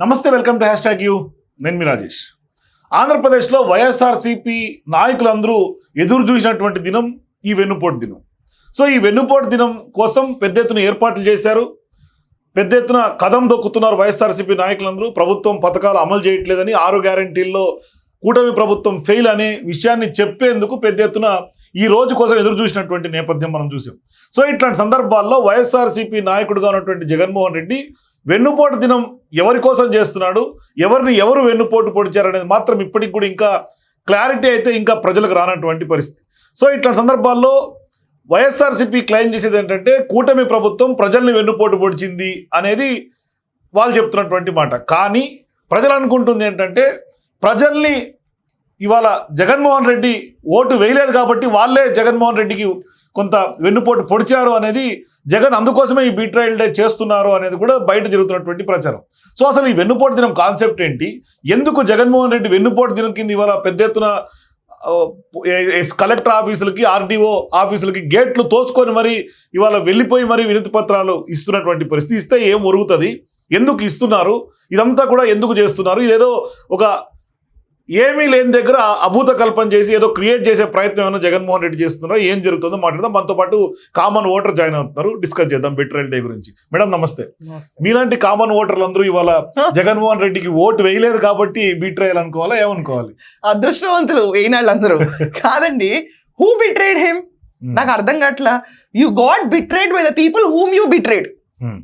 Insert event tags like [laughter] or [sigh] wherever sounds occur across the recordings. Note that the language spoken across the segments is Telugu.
నమస్తే welcome to hashtag you. నేను మీ రాజేష్. ఆంధ్రప్రదేశ్లో వైఎస్ఆర్సీపీ నాయకులందరూ ఎదురు చూసినటువంటి దినం ఈ వెన్నుపోటు దినం. సో ఈ వెన్నుపోటు దినం కోసం పెద్ద ఎత్తున ఏర్పాట్లు చేశారు. పెద్ద ఎత్తున కథం దొక్కుతున్నారు వైఎస్ఆర్సీపీ నాయకులందరూ. ప్రభుత్వం పథకాలు అమలు చేయట్లేదని ఆరు గ్యారంటీల్లో కూటమి ప్రభుత్వం ఫెయిల్ అనే విషయాన్ని చెప్పేందుకు పెద్ద ఎత్తున ఈ రోజు కోసం ఎదురు చూసినటువంటి నేపథ్యం మనం చూసాం. సో ఇట్లాంటి సందర్భాల్లో వైఎస్ఆర్సీపీ నాయకుడుగా ఉన్నటువంటి జగన్మోహన్ రెడ్డి వెన్నుపోటు దినం ఎవరి కోసం చేస్తున్నాడు? ఎవరిని ఎవరు వెన్నుపోటు పొడిచారనేది మాత్రం ఇప్పటికి కూడా ఇంకా క్లారిటీ అయితే ఇంకా ప్రజలకు రానటువంటి పరిస్థితి. సో ఇట్లాంటి సందర్భాల్లో వైఎస్ఆర్సీపీ క్లెయిమ్ చేసేది ఏంటంటే కూటమి ప్రభుత్వం ప్రజల్ని వెన్నుపోటు పొడిచింది అనేది వాళ్ళు చెప్తున్నటువంటి మాట. కానీ ప్రజలు అనుకుంటుంది ఏంటంటే ప్రజల్ని ఇవాళ జగన్మోహన్ రెడ్డి ఓటు వేయలేదు కాబట్టి వాళ్ళే జగన్మోహన్ రెడ్డికి కొంత వెన్నుపోటు పొడిచారు అనేది జగన్ అందుకోసమే ఈ బీట్రయల్ డే చేస్తున్నారు అనేది కూడా బయట జరుగుతున్నటువంటి ప్రచారం. సో అసలు ఈ వెన్నుపోటు దినం కాన్సెప్ట్ ఏంటి? ఎందుకు జగన్మోహన్ రెడ్డి వెన్నుపోటు దినం కింద ఇవాళ పెద్ద ఎత్తున కలెక్టర్ ఆఫీసులకి ఆర్డీఓ ఆఫీసులకి గేట్లు తోసుకొని మరి ఇవాళ వెళ్ళిపోయి మరి వినతి పత్రాలు ఇస్తున్నటువంటి పరిస్థితి. ఇస్తే ఏం ఒరుగుతుంది? ఎందుకు ఇస్తున్నారు? ఇదంతా కూడా ఎందుకు చేస్తున్నారు? ఇదేదో ఒక ఏమీ లేని దగ్గర అభూత కల్పన చేసి ఏదో క్రియేట్ చేసే ప్రయత్నం ఏమైనా జగన్మోహన్ రెడ్డి చేస్తున్నారో? ఏం జరుగుతుందో మాట్లాడదాం. మనతో పాటు కామన్ ఓటర్ జాయిన్ అవుతున్నారు. డిస్కస్ చేద్దాం బెట్రల్ డే గురించి. మేడం నమస్తే. మీలాంటి కామన్ ఓటర్లు అందరూ ఇవాళ జగన్మోహన్ రెడ్డికి ఓటు వేయలేదు కాబట్టి బీట్రయల్ అనుకోవాలా? ఏమనుకోవాలి? అదృష్టవంతులు అందరూ [laughs] కాదండి. హూ బిట్రేడ్ హిమ్ నాకు అర్థం కావట్లా. You got betrayed by the people whom you betrayed Hmm.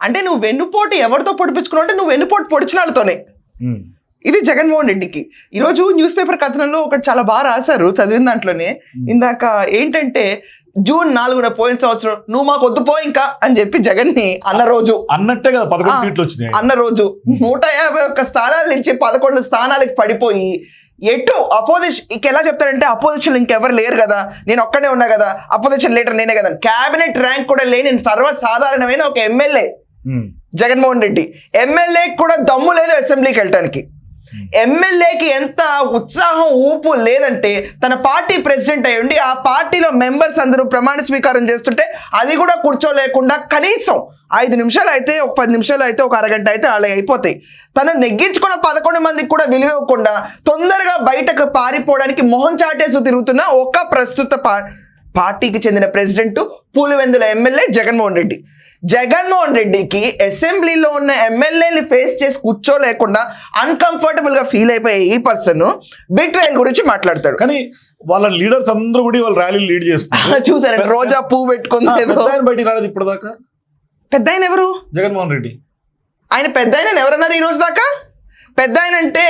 అంటే నువ్వు వెన్నుపోటు ఎవరితో పొడిపించుకున్నావు? అంటే నువ్వు వెన్నుపోటు పొడిచిన వాళ్ళతోనే. ఉమ్, ఇది జగన్మోహన్ రెడ్డికి. ఈరోజు న్యూస్ పేపర్ కథనంలో ఒకటి చాలా బాగా రాశారు చదివిన దాంట్లోనే. ఇందాక ఏంటంటే జూన్ నాలుగున పోయిన సంవత్సరం నువ్వు మాకు వద్దు పో ఇంకా అని చెప్పి జగన్ని అన్న రోజు. అన్నట్టే కదా పదకొండు సీట్లు వచ్చినాయి. అన్న రోజు. నూట యాభై ఒక్క స్థానాల నుంచి పదకొండు స్థానాలకు పడిపోయి ఎటు అపోజిషన్ ఇంక ఎలా చెప్తారంటే అపోజిషన్ ఇంకెవరు లేరు కదా. నేను ఒక్కనే ఉన్నా కదా. అపోజిషన్ లీడర్ నేనే కదా. క్యాబినెట్ ర్యాంక్ కూడా లేని సర్వసాధారణమైన ఒక ఎమ్మెల్యే జగన్మోహన్ రెడ్డి. ఎమ్మెల్యేకి కూడా దమ్ము లేదు అసెంబ్లీకి వెళ్ళటానికి. ఎమ్మెల్యేకి ఎంత ఉత్సాహం ఊపు లేదంటే తన పార్టీ ప్రెసిడెంట్ అయి ఉండి ఆ పార్టీలో మెంబర్స్ అందరూ ప్రమాణ స్వీకారం చేస్తుంటే అది కూడా కూర్చోలేకుండా కనీసం ఐదు నిమిషాలు అయితే ఒక పది నిమిషాలు అయితే ఒక అరగంట అయితే అలా అయిపోతాయి. తను నెగ్గించుకున్న పదకొండు మందికి కూడా విలువకుండా తొందరగా బయటకు పారిపోవడానికి మొహం చాటేసి తిరుగుతున్న ఒక ప్రస్తుత పార్టీకి చెందిన ప్రెసిడెంట్ పూలివెందుల ఎమ్మెల్యే జగన్మోహన్ రెడ్డి. జగన్మోహన్ రెడ్డికి అసెంబ్లీలో ఉన్న ఎమ్మెల్యేని ఫేస్ చేసి కూర్చోలేకుండా అన్కంఫర్టబుల్గా ఫీల్ అయిపోయే ఈ పర్సన్ బిట్రైల్ గురించి మాట్లాడతాడు. కానీ వాళ్ళ లీడర్స్ అందరూ కూడా వాళ్ళ ర్యాలీ లీడ్ చేస్తున్నారు. [laughs] చూసారండి రోజా పువ్వు పెట్టుకుంది బయటికి రాలేదు ఇప్పటిదాకా? పెద్ద ఆయన ఎవరు? జగన్మోహన్ రెడ్డి. ఆయన పెద్ద ఆయన ఎవరన్నారు ఈ రోజు దాకా? పెద్ద ఆయన అంటే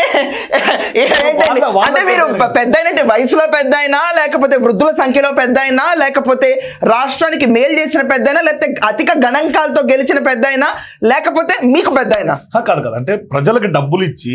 అంటే మీరు పెద్ద అంటే వయసులో పెద్ద అయినా లేకపోతే వృద్ధుల సంఖ్యలో పెద్ద అయినా లేకపోతే రాష్ట్రానికి మేలు చేసిన పెద్ద అయినా లేకపోతే అధిక గణాంకాలతో గెలిచిన పెద్ద అయినా లేకపోతే మీకు పెద్ద అయినా కాదు కదా. అంటే ప్రజలకు డబ్బులు ఇచ్చి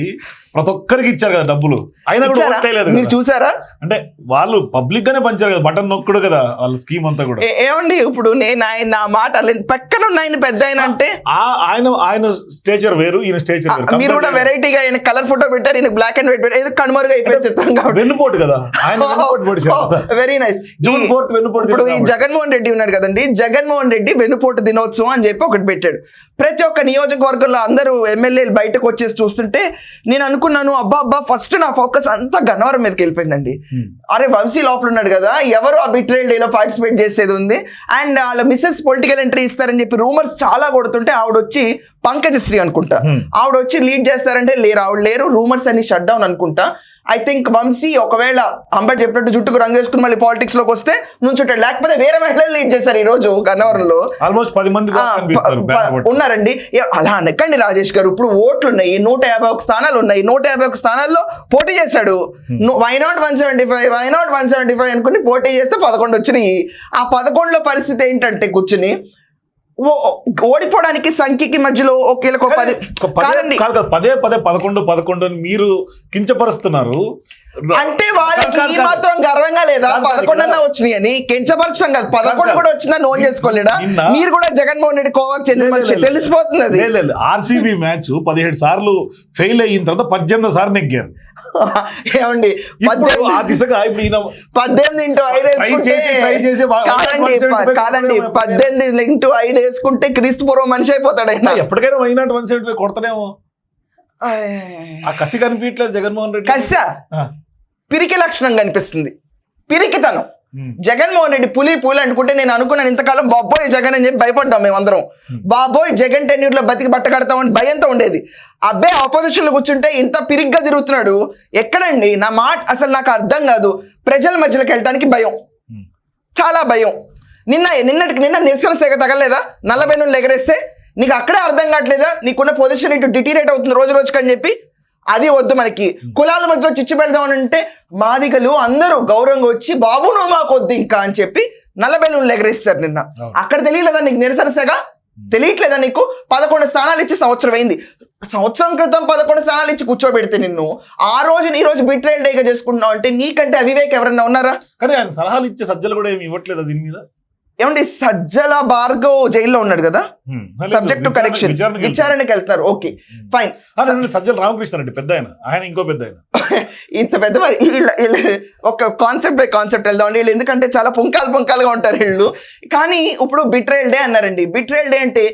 ప్రతి ఒక్కరికి ఇచ్చారు కదా డబ్బులు. అయినా కూడా? ఓట్లేదు మీరు చూసారా? అంటే వాళ్ళు పబ్లిక్ గానే పంచారు కదా బటన్ నొక్కుడు కదా వాళ్ళ స్కీమ్ అంతా కూడా. ఏమండి ఇప్పుడు నేను ఆయన నా మాట పక్కన ఉన్న ఆయన పెద్ద ఆయన అంటే ఆ ఆయన ఆయన స్టేచర్ వేరు ఈయన స్టేచర్ వేరు. మీరు కూడా వెరైటీగా ఆయన కలర్ ఫోటో పెట్టారు ఈయన బ్లాక్ అండ్ వైట్ పెట్టారు. ఏదో కనుమరుగా అయిపోయి చిత్రం కాబట్టి వెన్నుపోటు కదా. వెరీ నైస్ జూన్ ఫోర్త్ వెన్నుపోటు ఇప్పుడు ఈ. జగన్మోహన్ రెడ్డి ఉన్నాడు కదండి జగన్మోహన్ రెడ్డి వెన్నుపోటు దినోత్సవం అని చెప్పి ఒకటి పెట్టాడు. ప్రతి ఒక్క నియోజకవర్గంలో అందరూ ఎమ్మెల్యేలు బయటకు వచ్చేసి చూస్తుంటే నేను అనుకున్నాను అబ్బా అబ్బా ఫస్ట్ నా ఫోకస్ అంతా గన్నవరం మీదకి వెళ్ళిపోయిందండి. Hmm. అరే వంశీ లోపల ఉన్నాడు కదా ఎవరు ఆ బిట్రేల్ డేలో పార్టిసిపేట్ చేసేది ఉంది. అండ్ వాళ్ళ మిస్సెస్ పొలిటికల్ ఎంట్రీ ఇస్తారని చెప్పి రూమర్స్ చాలా కొడుతుంటే ఆవిడ వచ్చి పంకజశ్రీ అనుకుంటా. Hmm. ఆవిడ వచ్చి లీడ్ చేస్తారంటే లేరు. ఆవిడ లేరు రూమర్స్ అన్ని షట్ డౌన్ అనుకుంటా. ఐ థింక్ వంశీ ఒకవేళ అంబట్ చెప్పినట్టు జుట్టుకు రంగు వేసుకుని మళ్ళీ పాలిటిక్స్లోకి వస్తే నుంచుంటాడు. లేకపోతే వేరే మహిళలు లీడ్ చేశారు ఈ రోజు గన్నవరంలో. ఆల్మోస్ట్ పది మంది. ఉన్నారండి. అలా అనకండి రాజేష్ గారు. ఇప్పుడు ఓట్లు ఉన్నాయి. నూట యాభై ఒక స్థానాలు ఉన్నాయి. నూట యాభై ఒక స్థానాల్లో పోటీ చేశాడు. Why not one seventy five why not one seventy five అనుకుని పోటీ చేస్తే పదకొండు వచ్చినాయి. ఆ పదకొండులో పరిస్థితి ఏంటంటే కూర్చుని ఓడిపోవడానికి సంఖ్యకి మధ్యలో ఒకేలకు పది కాదండి. కాదు కాదు, పదే పదే పదకొండు పదకొండు అని మీరు కించపరుస్తున్నారు. అంటే వాళ్ళకి ఈ. మాత్రం గర్వంగా లేదా? కాదు, కాదు, పదకొండు అన్న ఇక్కడ- వచ్చినాయి అని కించపరచడం కాదు. పదకొండు. కూడా వచ్చిందా నోన్ చేసుకోలేడా? మీరు కూడా జగన్మోహన్ రెడ్డి కోవాకు చెందిన మనిషి తెలిసిపోతుంది అది. ఆర్సీబీ మ్యాచ్ పదిహేడు సార్లు ఫెయిల్ అయిన తర్వాత పద్దెనిమిది సార్లు నెగ్గారు. ఏమండి? పద్దెనిమిది ఇంటూ ఐదు వేసుకుంటే కాదండి 175 కాదండి కొట్టలేము. పద్దెనిమిది ఇంటూ ఐదు వేసుకుంటే క్రీస్తు పూర్వం మనిషి అయిపోతాడు ఎప్పటికైనా వైనాట్ వన్ సెవెంటీ కొడతానేమో ఆ కసి కనిపించట్లేదు జగన్మోహన్ రెడ్డి. కస. పిరికి లక్షణం కనిపిస్తుంది. పిరికితనం. జగన్మోహన్ రెడ్డి పులి పులి అనుకుంటే నేను అనుకున్నాను ఇంతకాలం బాబోయ్ జగన్ అని చెప్పి భయపడ్డాం మేమందరం. బాబోయ్ జగన్ టెన్యూర్లో బతికి బట్ట కడతామని భయంతో ఉండేది. అబ్బే ఆపోజిషన్లో కూర్చుంటే ఇంత పిరిగ్గా తిరుగుతున్నాడు. ఎక్కడండి? నా మాట అసలు నాకు అర్థం కాదు. ప్రజల మధ్యలోకి వెళ్ళడానికి భయం. చాలా భయం. నిన్న నిన్నటికి నిన్న నిరసన సేగ తగలేదా నలభై నుండి ఎగరేస్తే నీకు అక్కడే అర్థం కావట్లేదా? నీకున్న పొజిషన్ ఇటు డిటీరేట్ అవుతుంది రోజు రోజుకి అని చెప్పి అది వద్దు మనకి. కులాల మధ్యలో చిచ్చు పెడదాం అని అంటే మాదిగలు అందరూ గౌరవంగా వచ్చి బాబు నువ్వు మాకు వద్దు ఇంకా అని చెప్పి నలభై నుండి ఎగరేస్తారు నిన్న. అక్కడ తెలియలేదా నీకు నిరసన సేగ తెలియట్లేదా నీకు? పదకొండు స్థానాలు ఇచ్చి సంవత్సరం అయింది. సంవత్సరం క్రితం పదకొండు స్థానాలు ఇచ్చి కూర్చోబెడితే నిన్ను ఆ రోజు ఈ రోజు బిట్రేల్ డేగా చేసుకుంటున్నావు అంటే నీకంటే అవివేక్ ఎవరన్నా ఉన్నారా? కానీ ఆయన సలహాలు ఇచ్చే సజ్జలు కూడా ఏమి ఇవ్వట్లేదు దీని మీద? ఏమండి సజ్జల భార్గవ్ జైల్లో ఉన్నాడు కదా? సబ్జెక్ట్ టు కరెక్షన్ విచారణకి వెళ్తారు. ఓకే ఫైన్ సజ్జల రామకృష్ణ రెడ్డి పెద్ద ఆయన. ఆయన ఇంకో పెద్ద ఆయన. [laughs] ఇంత పెద్ద మరి. వీళ్ళ వీళ్ళ ఒక కాన్సెప్ట్ బై కాన్సెప్ట్ వెళ్దాం. వీళ్ళు ఎందుకంటే చాలా పుంకాలు పుంకాలుగా ఉంటారు వీళ్ళు. కానీ ఇప్పుడు బిట్రేల్ డే అన్నారండి. బిట్రేల్ డే అంటే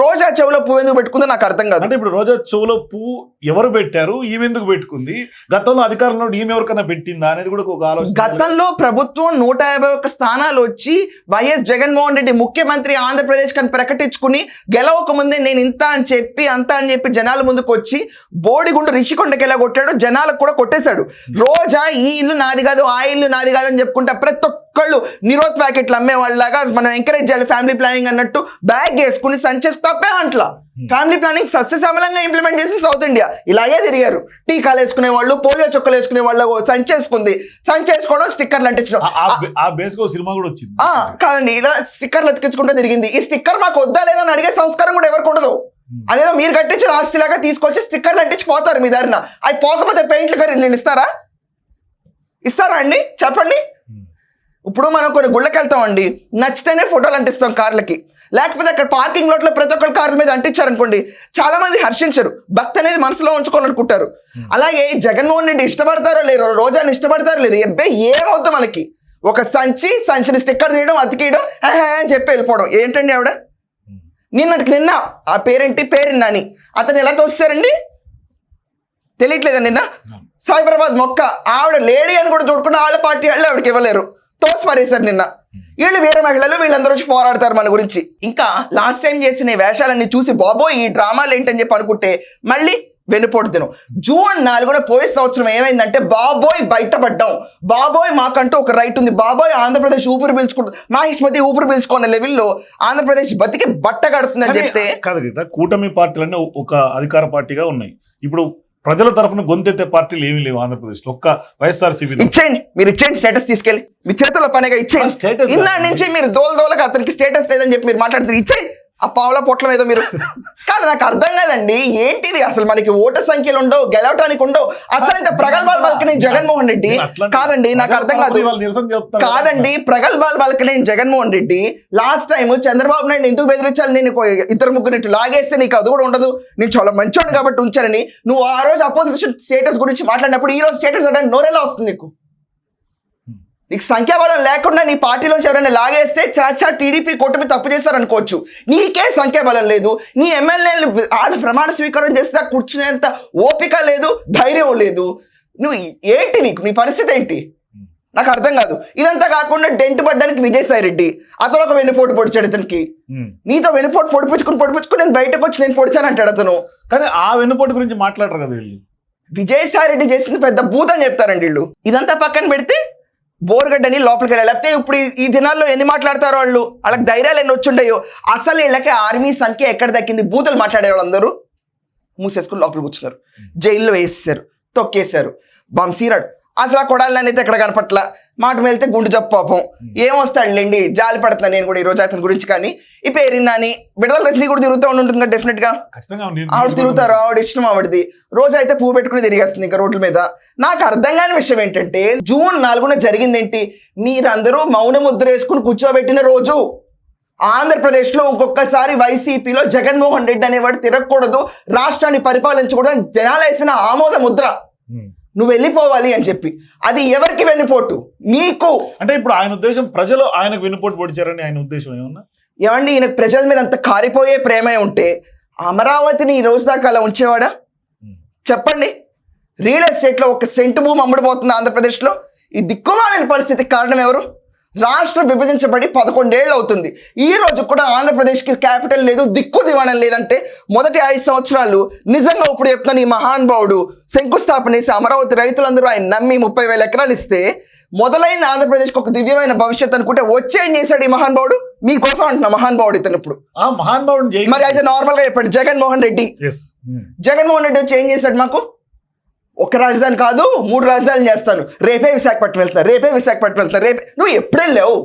రోజా చెవులో పువ్వు ఎందుకు పెట్టుకుందో నాకు అర్థం కాదు. అంటే ఇప్పుడు రోజా చెవులో పువ్వు ఎవరు పెట్టారు? ఈమె ఎందుకు పెట్టుకుంది? గతంలో అధికారంలో ఈమె ఎవరికైనా పెట్టిందా అనేది కూడా ఒక ఆలోచన. గతంలో ప్రభుత్వం నూట యాభై ఒక్క స్థానాలు వచ్చి వైఎస్ జగన్మోహన్ రెడ్డి ముఖ్యమంత్రి ఆంధ్రప్రదేశ్ అని ప్రకటించుకుని గెలవక ముందే నేను ఇంత అని చెప్పి అంత అని చెప్పి జనాల ముందుకు వచ్చి బోడిగుండు రిషికొండకి ఎలా కొట్టాడు జనాలకు కూడా కొట్టేశాడు. రోజా ఈ ఇల్లు నాది కాదు ఆ ఇల్లు నాది కాదు అని చెప్పుకుంటా ప్రతి ఒక్కళ్ళు నిరోధ్ ప్యాకెట్లు అమ్మే వాళ్ళలాగా మనం ఎంకరేజ్ చేయాలి. ఫ్యామిలీ ప్లానింగ్ అన్నట్టు బ్యాగ్ వేసుకుని సంచేసి తప్పే అంట్లా. ఫ్యామిలీ ప్లానింగ్ సస్యశ్యామలంగా ఇంప్లిమెంట్ చేసి సౌత్ ఇండియా ఇలాగే తిరిగారు. టీకాలు వేసుకునే వాళ్ళు పోలియో చుక్కలు వేసుకునే వాళ్ళు సంచేసుకుంది. సంచేసుకోవడం స్టిక్కర్లు అంటించడం. సినిమా కూడా వచ్చింది. ఆ, కాదండి ఇలా స్టిక్కర్లు అతికించుకుంటూ తిరిగింది. ఈ స్టిక్కర్ మాకు వద్దా లేదా అని అడిగే సంస్కారం కూడా ఎవరికి ఉండదు. అదేదో మీరు కట్టించిన ఆస్తిలాగా తీసుకొచ్చి స్టిక్కర్లు అంటించి పోతారు మీ దారిన అవి పోకపోతే పెయింట్లు వీళ్ళు ఇస్తారా? ఇస్తారా అండి? చెప్పండి. ఇప్పుడు మనం కొన్ని గుళ్ళకి వెళ్తామండి నచ్చితేనే ఫోటోలు అంటిస్తాం కార్లకి. లేకపోతే అక్కడ పార్కింగ్ లోట్లో ప్రతి ఒక్కరి కార్ల మీద అంటించారనుకోండి చాలా మంది హర్షించరు. భక్తి అనేది మనసులో ఉంచుకోవాలనుకుంటారు. అలాగే జగన్మోహన్ రెడ్డి ఇష్టపడతారో లేరో రోజాని ఇష్టపడతారో లేదు ఎబ్బే ఏమవుద్దు మనకి. ఒక సంచి సంచిని స్టిక్కర్ తీయడం అతికేయడం అని చెప్పి వెళ్ళిపోవడం. ఏంటండి ఆవిడ? నిన్నటికి నిన్న ఆ పేరేంటి? పేరు నాని. అతను ఎలా తోస్తారండి తెలియట్లేదా నిన్న? సైబరాబాద్ మొక్క. ఆవిడ లేడీ అని కూడా చూడకుండా వాళ్ళ పార్టీ వాళ్ళు ఆవిడకి ఇవ్వలేరు. తోసి పారేశారు నిన్న. వీళ్ళు వేరే మహిళలు వీళ్ళందరూ వచ్చి పోరాడతారు మన గురించి. ఇంకా? లాస్ట్ టైం చేసిన వేషాలన్నీ చూసి బాబోయ్ ఈ డ్రామాలు ఏంటని చెప్పి అనుకుంటే మళ్ళీ వెనుపోటు దినం జూన్ నాలుగున పోయే సంవత్సరం ఏమైందంటే బాబోయ్ బయటపడ్డాం. బాబోయ్ మాకంటూ ఒక రైట్ ఉంది. బాబోయ్ ఆంధ్రప్రదేశ్ ఊపిరి పీల్చుకుంటుంది మా ఇష్టమతి ఊపిరి పీల్చుకున్న లెవెల్లో ఆంధ్రప్రదేశ్ బతికి బట్ట కడుతుందని చెప్తే కాదు. కూటమి పార్టీలన్నీ ఒక అధికార పార్టీగా ఉన్నాయి. ఇప్పుడు ప్రజల తరఫున గొంతెత్తే పార్టీలు ఏమీ లేవు ఆంధ్రప్రదేశ్లో ఒక్క వైఎస్ఆర్ సిపి ఇచ్చేయండి మీరు ఇచ్చేయండి స్టేటస్ తీసుకెళ్ళి. మీ చేతుల్లో పనిగా ఇచ్చేయండి. ఇన్నాళ్ళ కాదు. నుంచి మీరు దోల దోలగా అతనికి స్టేటస్ లేదని చెప్పి మీరు మాట్లాడుతారు ఇచ్చేయండి. ఆ పావుల పొట్లం ఏదో మీరు. కానీ నాకు అర్థం కాదండి. ఏంటిది అసలు మనకి ఓటు సంఖ్యలు ఉండవు గెలవటానికి ఉండవు. అసలు ఇంత ప్రగల్భాలు పలికిన జగన్మోహన్ రెడ్డి కాదండి నాకు అర్థం కాదు. కాదండి ప్రగల్భాలు పలకలేని జగన్మోహన్ రెడ్డి లాస్ట్ టైం చంద్రబాబు నాయుడు ఎందుకు బెదిరించాలి? నేను ఇద్దరు ముగ్గురు ఇటు లాగేస్తే నీకు అది కూడా ఉండదు. నేను చాలా మంచోడు కాబట్టి ఉంచారని నువ్వు ఆ రోజు అపోజిషన్ స్టేటస్ గురించి మాట్లాడినప్పుడు ఈ రోజు స్టేటస్ అంటే నోరెలా వస్తుంది నీకు. నీకు సంఖ్యాబలం లేకుండా నీ పార్టీలోంచి ఎవరైనా లాగేస్తే చాచా టీడీపీ కూటమి తప్పు చేశారనుకోవచ్చు నీకే సంఖ్యాబలం లేదు. నీ ఎమ్మెల్యేలు ఆడ ప్రమాణ స్వీకారం చేస్తే కూర్చునేంత ఓపిక లేదు ధైర్యం లేదు. నువ్వు ఏంటి నీకు? నీ పరిస్థితి ఏంటి? నాకు అర్థం కాదు. ఇదంతా కాకుండా డెంట్ పడ్డానికి విజయసాయి రెడ్డి అతను ఒక వెన్నుపోటు పొడిచాడు అతనికి. నీతో వెన్నుపోటు పొడిపించుకుని పొడిపించుకుని నేను బయటకు వచ్చి నేను పొడిచాను అంటాడు అతను. కానీ ఆ వెన్నుపోటు గురించి మాట్లాడరు కదా వీళ్ళు. విజయసాయి రెడ్డి చేసింది పెద్ద భూతం చెప్తారండి వీళ్ళు. ఇదంతా పక్కన పెడితే బోర్గడ్డని లోపలికి వెళ్ళాలి. లేకపోతే ఇప్పుడు ఈ- దినాల్లో ఎన్ని మాట్లాడతారో వాళ్ళు? వాళ్ళకి ధైర్యాలు ఎన్ని వచ్చుంటాయో అసలు వీళ్ళకి ఆర్మీ సంఖ్య ఎక్కడ దక్కింది బూతులు మాట్లాడే వాళ్ళందరూ మూసేసుకుని లోపలికి కూర్చున్నారు జైల్లో వేసేసారు తొక్కేశారు. వంశీరాడు అసలు ఆ కొడాలని అయితే ఎక్కడ కనపట్ల? మాట వెళ్తే గుండు జప్పు పాపం. ఏమొస్తాడులేండి? జాలి పడుతున్నా నేను కూడా ఈ రోజు అతని గురించి కానీ. ఈ పేరిన్నాని. బిడదల రజనీ కూడా తిరుగుతూ ఉంటుంది డెఫినెట్గా. ఆవిడ తిరుగుతారు ఆవిడ ఇష్టం ఆవిడది. రోజు అయితే పువ్వు పెట్టుకుని తిరిగేస్తుంది ఇంకా రోడ్ల మీద. నాకు అర్థం కాని విషయం ఏంటంటే జూన్ నాలుగున జరిగింది ఏంటి మీరందరూ మౌన ముద్ర వేసుకుని కూర్చోబెట్టిన రోజు. ఆంధ్రప్రదేశ్లో ఇంకొకసారి వైసీపీలో జగన్మోహన్ రెడ్డి అనేవాడు తిరగకూడదు రాష్ట్రాన్ని పరిపాలించకూడదు అని జనాలు వేసిన ఆమోద ముద్ర. నువ్వు వెళ్ళిపోవాలి అని చెప్పి. అది ఎవరికి వెన్నుపోటు? నీకు. అంటే ఇప్పుడు ఆయన ఉద్దేశం ప్రజలు ఆయనకు వెన్నుపోటు పొడిచారని ఆయన ఉద్దేశం ఏమన్నా? ఏమండి ఈయన ప్రజల మీద అంత కారిపోయే ప్రేమే ఉంటే అమరావతిని ఈ రోజు దాకా అలా ఉంచేవాడా? చెప్పండి. రియల్ ఎస్టేట్లో ఒక సెంటు భూమి అమ్ముడుపోతుంది ఆంధ్రప్రదేశ్లో. ఈ దిక్కుమాలిన పరిస్థితికి కారణం ఎవరు? రాష్ట్రం విభజించబడి పదకొండేళ్ళు అవుతుంది ఈ రోజు కూడా ఆంధ్రప్రదేశ్కి క్యాపిటల్ లేదు దిక్కు దివాణం లేదంటే మొదటి ఐదు సంవత్సరాలు నిజంగా ఇప్పుడు చెప్తున్న ఈ మహానుభావుడు శంకుస్థాపన చేసి అమరావతి రైతులందరూ ఆయన నమ్మి ముప్పై వేల ఎకరాలు ఇస్తే మొదలైన ఆంధ్రప్రదేశ్కి ఒక దివ్యమైన భవిష్యత్ అనుకుంటే వచ్చే ఏం చేశాడు ఈ మహానుభావుడు మీకోసం అంటున్నా మహానుభావుడు ఇతను ఇప్పుడు. ఆ మహాన్ భావుని మరి అయితే నార్మల్గా చెప్పండి జగన్మోహన్ రెడ్డి. ఎస్ జగన్మోహన్ రెడ్డి వచ్చి ఏం చేశాడు మాకు? ఒక రాజధాని కాదు మూడు రాజధానులు చేస్తాను. రేపే విశాఖపట్నం వెళ్తాను రేపే విశాఖపట్నం వెళ్తా రేపే నువ్వు ఎప్పుడు వెళ్ళావు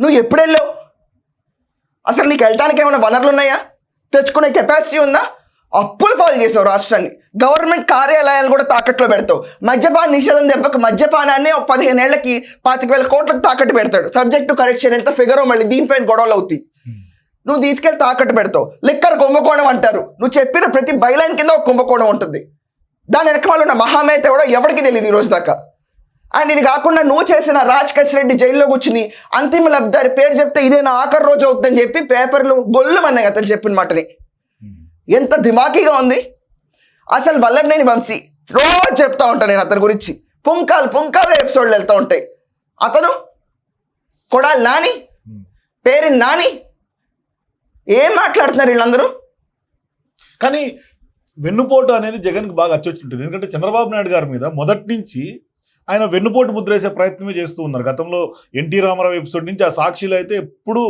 నువ్వు ఎప్పుడు వెళ్ళావు అసలు నీకు వెళ్ళటానికి ఏమైనా వనరులు ఉన్నాయా? తెచ్చుకునే కెపాసిటీ ఉందా? అప్పులు పాలు చేసావు రాష్ట్రాన్ని గవర్నమెంట్ కార్యాలయాలు కూడా తాకట్లో పెడతావు. మద్యపాన నిషేధం దెబ్బకు మద్యపానాన్ని ఒక పదిహేను ఏళ్ళకి పాతిక వేల కోట్లకు తాకట్టు పెడతాడు. సబ్జెక్టు కరెక్షన్ ఎంత ఫిగరో మళ్ళీ దీనిపైన గొడవలు అవుతాయి. నువ్వు తీసుకెళ్ళి తాకట్టు పెడతావు. లిక్కర్ కుంభకోణం అంటారు. నువ్వు చెప్పిన ప్రతి బైలైన్ కింద ఒక కుంభకోణం ఉంటుంది. దాని వెనకాల ఉన్న మహామేత కూడా ఎవరికి తెలియదు ఈ రోజు దాకా. అండ్ ఇది కాకుండా నువ్వు చేసిన రాజ్ రెడ్డి జైల్లో కూర్చుని అంతిమ లబ్ధారి పేరు చెప్తే ఇదే నా ఆఖరి రోజు అవుతుందని చెప్పి పేపర్లు గొల్లుమన్నాయి అతను చెప్పిన మాటని. ఎంత దిమాకీగా ఉంది. అసలు వల్లనేని వంశీ రోజు చెప్తా ఉంటాను నేను అతని గురించి. పుంకాలు పుంకాలు ఎపిసోడ్లు వెళ్తూ ఉంటాయి. అతను కొడాలి నాని పేరు నాని ఏం మాట్లాడుతున్నారు వీళ్ళందరూ? కానీ వెన్నుపోటు అనేది జగన్కి బాగా అచ్చొచ్చుంటుంది. ఎందుకంటే చంద్రబాబు నాయుడు గారి మీద మొదటి నుంచి ఆయన వెన్నుపోటు ముద్రేసే ప్రయత్నమే చేస్తూ ఉన్నారు. గతంలో ఎన్టీ రామారావు ఎపిసోడ్ నుంచి ఆ సాక్షిలో అయితే ఎప్పుడు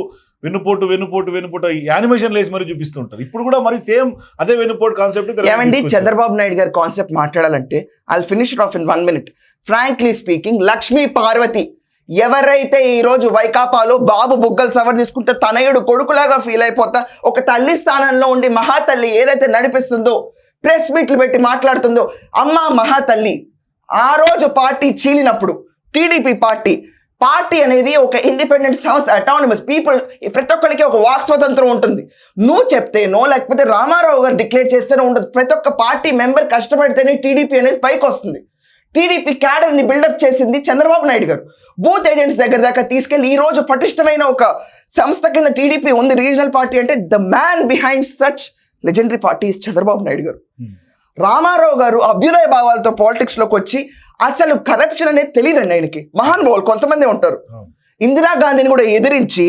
వెన్నుపోటు వెన్నుపోటు వెన్నుపోటు యానిమేషన్ లేసి మరి చూపిస్తూ ఉంటారు ఇప్పుడు కూడా మరి సేమ్ అదే వెన్నుపోటు కాన్సెప్ట్ ఏమండి? చంద్రబాబు నాయుడు గారి కాన్సెప్ట్ మాట్లాడాలంటే I finish off in one minute frankly speaking Lakshmi Parvathi ఎవరైతే ఈ రోజు వైకాపాలో బాబు బుగ్గలు సవర్ తీసుకుంటే తనయుడు కొడుకులాగా ఫీల్ అయిపోతా ఒక తల్లి స్థానంలో ఉండి మహాతల్లి ఏదైతే నడిపిస్తుందో ప్రెస్ మీట్లు పెట్టి మాట్లాడుతుందో అమ్మ మహాతల్లి ఆ రోజు పార్టీ చీలినప్పుడు టీడీపీ పార్టీ పార్టీ అనేది ఒక ఇండిపెండెంట్ సంస్థ అటానమస్ పీపుల్ ప్రతి ఒక్కరికి ఒక వాక్ స్వతంత్రం ఉంటుంది. నువ్వు చెప్తేనో లేకపోతే రామారావు గారు డిక్లేర్ చేస్తేనే ఉండదు. ప్రతి ఒక్క పార్టీ మెంబర్ కష్టపడితేనే టీడీపీ అనేది పైకి వస్తుంది. టీడీపీ క్యాడర్ని బిల్డప్ చేసింది చంద్రబాబు నాయుడు గారు. బూత్ ఏజెంట్స్ దగ్గర దాకా తీసుకెళ్ళి ఈ రోజు పటిష్టమైన ఒక సంస్థ కింద టీడీపీ ఉంది. రీజనల్ పార్టీ అంటే the man behind such legendary party Chandrababu Naidu గారు. రామారావు గారు అభ్యుదయ భావాలతో పాలిటిక్స్లోకి వచ్చి అసలు కరప్షన్ అనేది తెలియదండి ఆయనకి. మహానుభావులు కొంతమంది ఉంటారు. ఇందిరాగాంధీని కూడా ఎదిరించి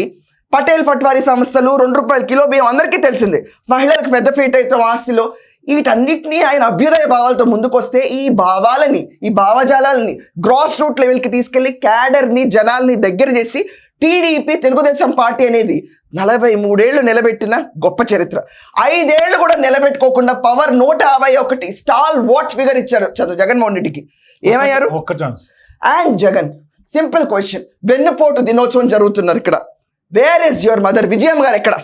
పటేల్ పట్వారీ సంస్థలు రెండు రూపాయల కిలో బియ్యం అందరికీ తెలిసిందే. మహిళలకు పెద్ద పీట అయితే ఆస్తిలో. వీటన్నిటినీ ఆయన అభ్యుదయ భావాలతో ముందుకొస్తే ఈ భావాలని ఈ భావజాలాలని గ్రాస్ రూట్ లెవెల్కి తీసుకెళ్ళి క్యాడర్ని జనాల్ని దగ్గర చేసి టీడీపీ తెలుగుదేశం పార్టీ అనేది నలభై మూడేళ్ళు నిలబెట్టిన గొప్ప చరిత్ర. ఐదేళ్ళు కూడా నిలబెట్టుకోకుండా పవర్ నూట యాభై ఒకటి స్టాల్ వాట్ ఫిగర్ ఇచ్చారు చంద్ర జగన్మోహన్ రెడ్డికి. ఏమయ్యారు? ఒక్క chance. And Jagan simple question. వెన్నుపోటు దినోత్సవం జరుగుతున్నారు ఇక్కడ. వేర్ ఇస్ యువర్ మదర్ విజయం గారు ఎక్కడ?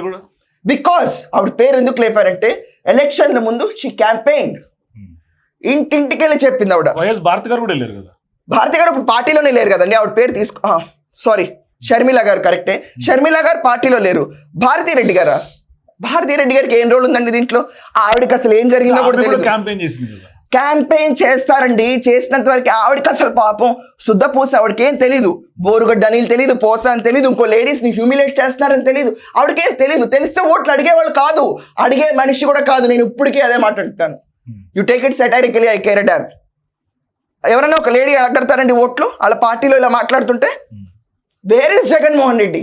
కూడా? బికాస్ ఆవిడ పేరు ఎందుకు లేపారంటే ఎలక్షన్ల ముందు షీ క్యాంపెయిన్ ఇంటింటికి వెళ్ళి చెప్పింది ఆవిడ. వైఎస్ భారతి గారు కూడా వెళ్ళారు కదా? భారతి గారు ఇప్పుడు పార్టీలోనే లేరు కదండి. ఆవిడ పేరు తీసుకో సారీ షర్మిల గారు కరెక్టే షర్మిల గారు పార్టీలో లేరు. భారతీ రెడ్డి గారా? భారతీ రెడ్డి గారికి ఏం రోల్ ఉందండి దీంట్లో? ఆవిడకి అసలు ఏం జరిగిందో కూడా తెలియదు క్యాంపెయిన్ చేసింది కదా. క్యాంపెయిన్ చేస్తారండి. చేసినంత వరకు ఆవిడకి అసలు పాపం శుద్ధ పూస ఆవిడకి ఏం తెలీదు. బోరుగడ్డ నీళ్ళు తెలీదు పోస అని తెలీదు ఇంకో లేడీస్ని హ్యూమిలేట్ చేస్తున్నారని తెలీదు. ఆవిడకి ఏం తెలీదు. తెలిస్తే ఓట్లు అడిగేవాళ్ళు కాదు. అడిగే మనిషి కూడా కాదు. నేను ఇప్పటికీ అదే మాట్లాడుతాను you take it satirically I care damn ఎవరైనా ఒక లేడీ అడగడతారండి ఓట్లు వాళ్ళ పార్టీలో ఇలా మాట్లాడుతుంటే వేర్ ఇస్ జగన్మోహన్ రెడ్డి?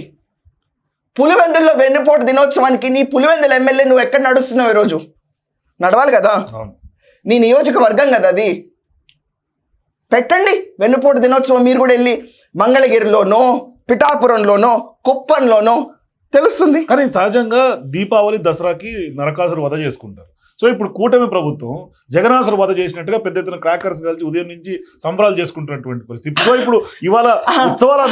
పులివెందుల్లో వెన్నుపోటు దినోత్సవానికి నీ పులివెందుల ఎమ్మెల్యే నువ్వు ఎక్కడ నడుస్తున్నావు ఈరోజు? నడవాలి కదా? నీ నియోజకవర్గం కదా అది? పెట్టండి వెన్నుపోటు దినోత్సవం మీరు కూడా వెళ్ళి మంగళగిరిలోనో పిఠాపురంలోనో కుప్పంలోనో తెలుస్తుంది. కానీ సహజంగా దీపావళి దసరాకి నరకాసురు వధ చేసుకుంటారు. సో ఇప్పుడు కూటమి ప్రభుత్వం జగనాసురు వధ చేసినట్టుగా పెద్ద ఎత్తున క్రాకర్స్ కలిసి ఉదయం నుంచి సంబరాలు చేసుకుంటున్నటువంటి పరిస్థితి. సో ఇప్పుడు ఇవాళ ఉత్సవాలు?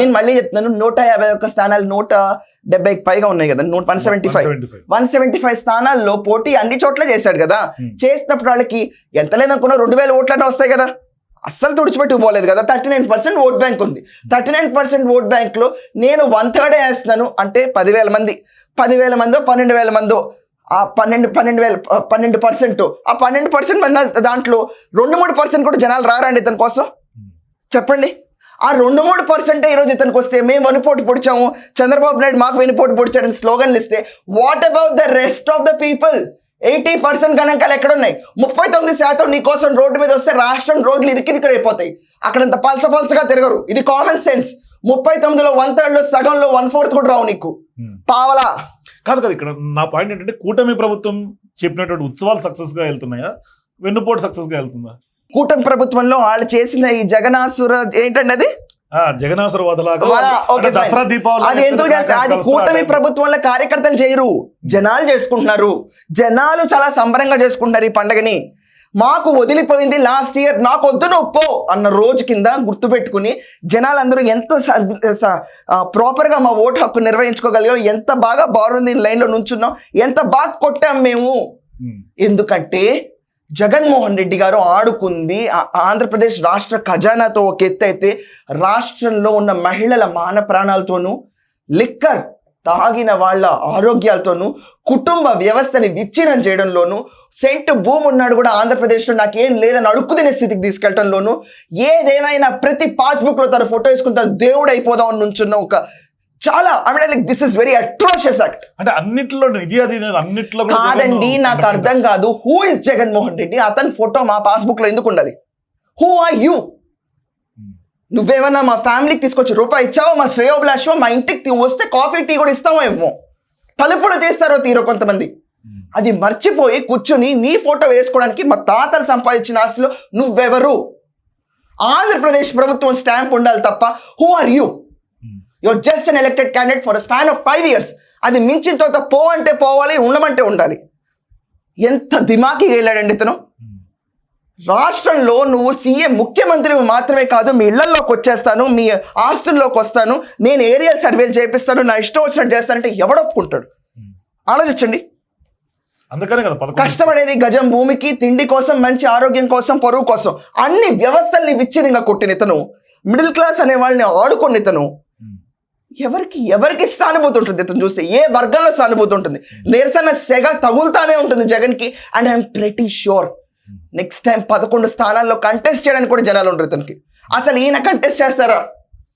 నేను మళ్ళీ చెప్తున్నాను నూట యాభై ఒక్క స్థానాలు నూట డెబ్బైకి పైగా ఉన్నాయి కదా నూట one seventy five. 175. One seventy five స్థానాల్లో పోటీ అన్ని చోట్ల చేశాడు కదా. చేసినప్పుడు వాళ్ళకి ఎంత లేదనుకున్నా రెండు వేల ఓట్లనే వస్తాయి కదా. అస్సలు తుడిచిపెట్టుకు పోలేదు కదా. Thirty nine percent vote bank ఉంది. థర్టీ నైన్ పర్సెంట్ ఓట్ బ్యాంక్లో నేను వన్ థర్డే వేస్తున్నాను అంటే పదివేల మంది. పదివేల మందో పన్నెండు వేల మందో ఆ పన్నెండు పన్నెండు వేల పన్నెండు పర్సెంట్. ఆ పన్నెండు పర్సెంట్ దాంట్లో రెండు మూడు పర్సెంట్ కూడా జనాలు రారండి ఇతని కోసం. చెప్పండి. ఆ రెండు మూడు పర్సెంటే ఈరోజు ఇతనికి వస్తే మేము వెనుపోటు పొడిచాము. చంద్రబాబు నాయుడు మాకు వెనుపోటు పొడిచాడని స్లోగన్లు ఇస్తే what about the rest of the people eighty percent గణాంకాలు ఎక్కడున్నాయి? ముప్పై తొమ్మిది శాతం నీ కోసం రోడ్డు మీద వస్తే రాష్ట్రం రోడ్లు ఇరికిరికలు అయిపోతాయి అక్కడంత పల్చ పల్చగా తిరగరు. ఇది కామన్ సెన్స్ ముప్పై తొమ్మిదిలో వన్ థర్డ్లో సగంలో వన్ ఫోర్త్ కూడా రావు నీకు. పావలా. కాదు కదా ఇక్కడ నా పాయింట్ ఏంటంటే కూటమి ప్రభుత్వం చెప్పినటువంటి ఉత్సవాలు సక్సెస్గా వెళ్తున్నాయా? వెన్నుపోటు సక్సెస్గా వెళ్తుందా? కూటమి ప్రభుత్వంలో వాళ్ళు చేసిన ఈ జగనాసుర చేస్తారు? అది కూటమి ప్రభుత్వంలో కార్యకర్తలు చేయరు జనాలు చేసుకుంటున్నారు. జనాలు చాలా సంబరంగా చేసుకుంటున్నారు ఈ పండగని. మాకు వదిలిపోయింది లాస్ట్ ఇయర్ నాకు వద్దు నువ్వు పో అన్న రోజు కింద గుర్తుపెట్టుకుని జనాలందరూ ఎంత ప్రాపర్గా మా ఓటు హక్కు నిర్వహించుకోగలిగాం ఎంత బాగా బాగుంది లైన్లో నుంచున్నాం ఎంత బాగా కొట్టాం మేము. ఎందుకంటే జగన్మోహన్ రెడ్డి గారు ఆడుకుంది ఆంధ్రప్రదేశ్ రాష్ట్ర ఖజానాతో ఒక ఎత్తు అయితే రాష్ట్రంలో ఉన్న మహిళల మాన ప్రాణాలతోనూ లిక్కర్ తాగిన వాళ్ళ ఆరోగ్యాలతోనూ కుటుంబ వ్యవస్థని విచ్ఛిన్నం చేయడంలోనూ సెంటు భూమి ఉన్నాడు కూడా ఆంధ్రప్రదేశ్లో నాకేం లేదని అడుక్కు తినే స్థితికి తీసుకెళ్ళటంలోనూ ఏదేమైనా ప్రతి పాస్బుక్లో తన ఫోటో వేసుకుని తను దేవుడు అయిపోదాం అని నుంచున్న ఒక చాలా I like this is very atrocious act అంటే అన్నిట్లో అన్నిట్లో కాదండి నాకు అర్థం కాదు హూ ఇస్ జగన్మోహన్ రెడ్డి? అతని ఫోటో మా పాస్బుక్లో ఎందుకు ఉండాలి? హూ ఆర్ యూ నువ్వేమన్నా మా ఫ్యామిలీకి తీసుకొచ్చి రూపాయి ఇచ్చావో? మా శ్రేయోభిలాషో మా ఇంటికి వస్తే కాఫీ టీ కూడా ఇస్తామో ఏమో. తలుపులు తీస్తారో తీరో కొంతమంది. అది మర్చిపోయి కూర్చొని నీ ఫోటో వేసుకోవడానికి మా తాతలు సంపాదించిన ఆస్తిలో నువ్వెవరు? ఆంధ్రప్రదేశ్ ప్రభుత్వం స్టాంప్ ఉండాలి తప్ప who are you your just unelected candidate for span of five years అది మించిన తర్వాత పో అంటే పోవాలి ఉండమంటే ఉండాలి. ఎంత దిమాకి వెళ్ళాడండి ఇతను? రాష్ట్రంలో నువ్వు సీఎం ముఖ్యమంత్రి మాత్రమే కాదు మీ ఇళ్ళలోకి వచ్చేస్తాను మీ ఆస్తుల్లోకి వస్తాను నేను ఏరియల్ సర్వేలు చేపిస్తాను నా ఇష్టం వచ్చినట్టు చేస్తానంటే ఎవడొప్పుకుంటాడు ఆలోచించండి. అందుకనే కదా కష్టపడేది గజం భూమికి తిండి కోసం మంచి ఆరోగ్యం కోసం పరువు కోసం. అన్ని వ్యవస్థల్ని విచ్ఛిన్నంగా కొట్టిన ఇతను మిడిల్ క్లాస్ అనే వాళ్ళని ఆడుకున్న ఇతను ఎవరికి ఎవరికి సానుభూతి ఉంటుంది ఇతను చూస్తే? ఏ వర్గంలో సానుభూతి ఉంటుంది? నిరసన సెగ తగులుతానే ఉంటుంది జగన్కి and I'm pretty sure next time పదకొండు స్థానాల్లో కంటెస్ట్ చేయడానికి కూడా జనాలు ఉంటారు ఇతనికి. అసలు ఈయన కంటెస్ట్ చేస్తారా?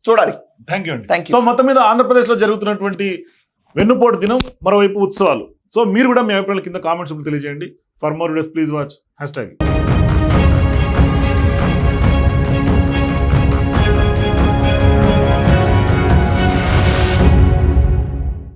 చూడాలి. థ్యాంక్ యూ అండి. Thank you. సో మొత్తం మీద ఆంధ్రప్రదేశ్లో జరుగుతున్నటువంటి వెన్నుపోటు దినం మరోవైపు ఉత్సవాలు. సో మీరు కూడా మీ అభిప్రాయాల కింద కామెంట్స్ తెలియజేయండి. For more videos please watch hashtag